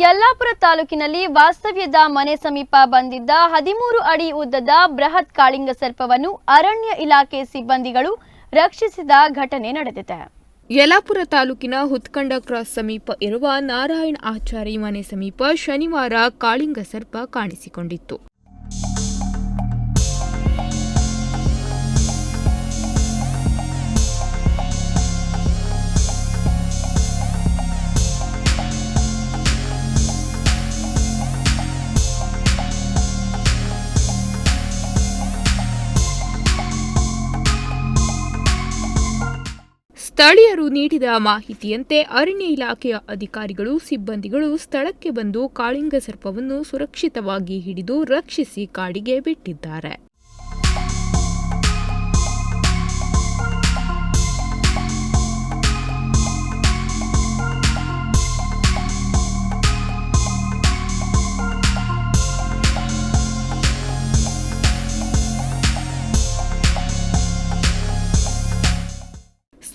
ಯಲ್ಲಾಪುರ ತಾಲೂಕಿನಲ್ಲಿ ವಾಸ್ತವ್ಯದ ಮನೆ ಸಮೀಪ ಬಂದಿದ್ದ ಹದಿಮೂರು ಅಡಿ ಉದ್ದದ ಬೃಹತ್ ಕಾಳಿಂಗ ಸರ್ಪವನ್ನು ಅರಣ್ಯ ಇಲಾಖೆ ಸಿಬ್ಬಂದಿಗಳು ರಕ್ಷಿಸಿದ ಘಟನೆ ನಡೆದಿದೆ. ಯಲಾಪುರ ತಾಲೂಕಿನ ಹುತ್ಕಂಡ ಕ್ರಾಸ್ ಸಮೀಪ ಇರುವ ನಾರಾಯಣ ಆಚಾರಿ ಮನೆ ಸಮೀಪ ಶನಿವಾರ ಕಾಳಿಂಗ ಸರ್ಪ ಕಾಣಿಸಿಕೊಂಡಿತ್ತು. ಸ್ಥಳೀಯರು ನೀಡಿದ ಮಾಹಿತಿಯಂತೆ ಅರಣ್ಯ ಇಲಾಖೆಯ ಅಧಿಕಾರಿಗಳು, ಸಿಬ್ಬಂದಿಗಳು ಸ್ಥಳಕ್ಕೆ ಬಂದು ಕಾಳಿಂಗ ಸರ್ಪವನ್ನು ಸುರಕ್ಷಿತವಾಗಿ ಹಿಡಿದು ರಕ್ಷಿಸಿ ಕಾಡಿಗೆ ಬಿಟ್ಟಿದ್ದಾರೆ.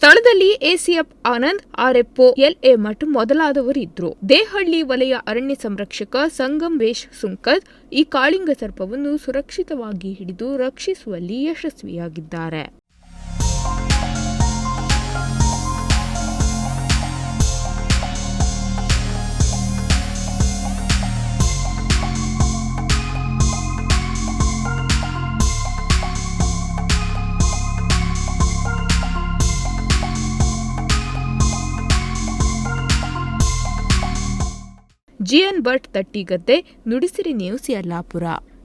ಸ್ಥಳದಲ್ಲಿ ACF Anand, RFO, LA Math ಮೊದಲಾದವರಿದ್ದರು. Dehalli ವಲಯ ಅರಣ್ಯ ಸಂರಕ್ಷಕ ಸಂಗಮೇಶ್ ಸುಂಕದ್ ಈ ಕಾಳಿಂಗ ಸರ್ಪವನ್ನು ಸುರಕ್ಷಿತವಾಗಿ ಹಿಡಿದು ರಕ್ಷಿಸುವಲ್ಲಿ ಯಶಸ್ವಿಯಾಗಿದ್ದಾರೆ. GN Bhat Tattigadde Nudisiri news Yellapur.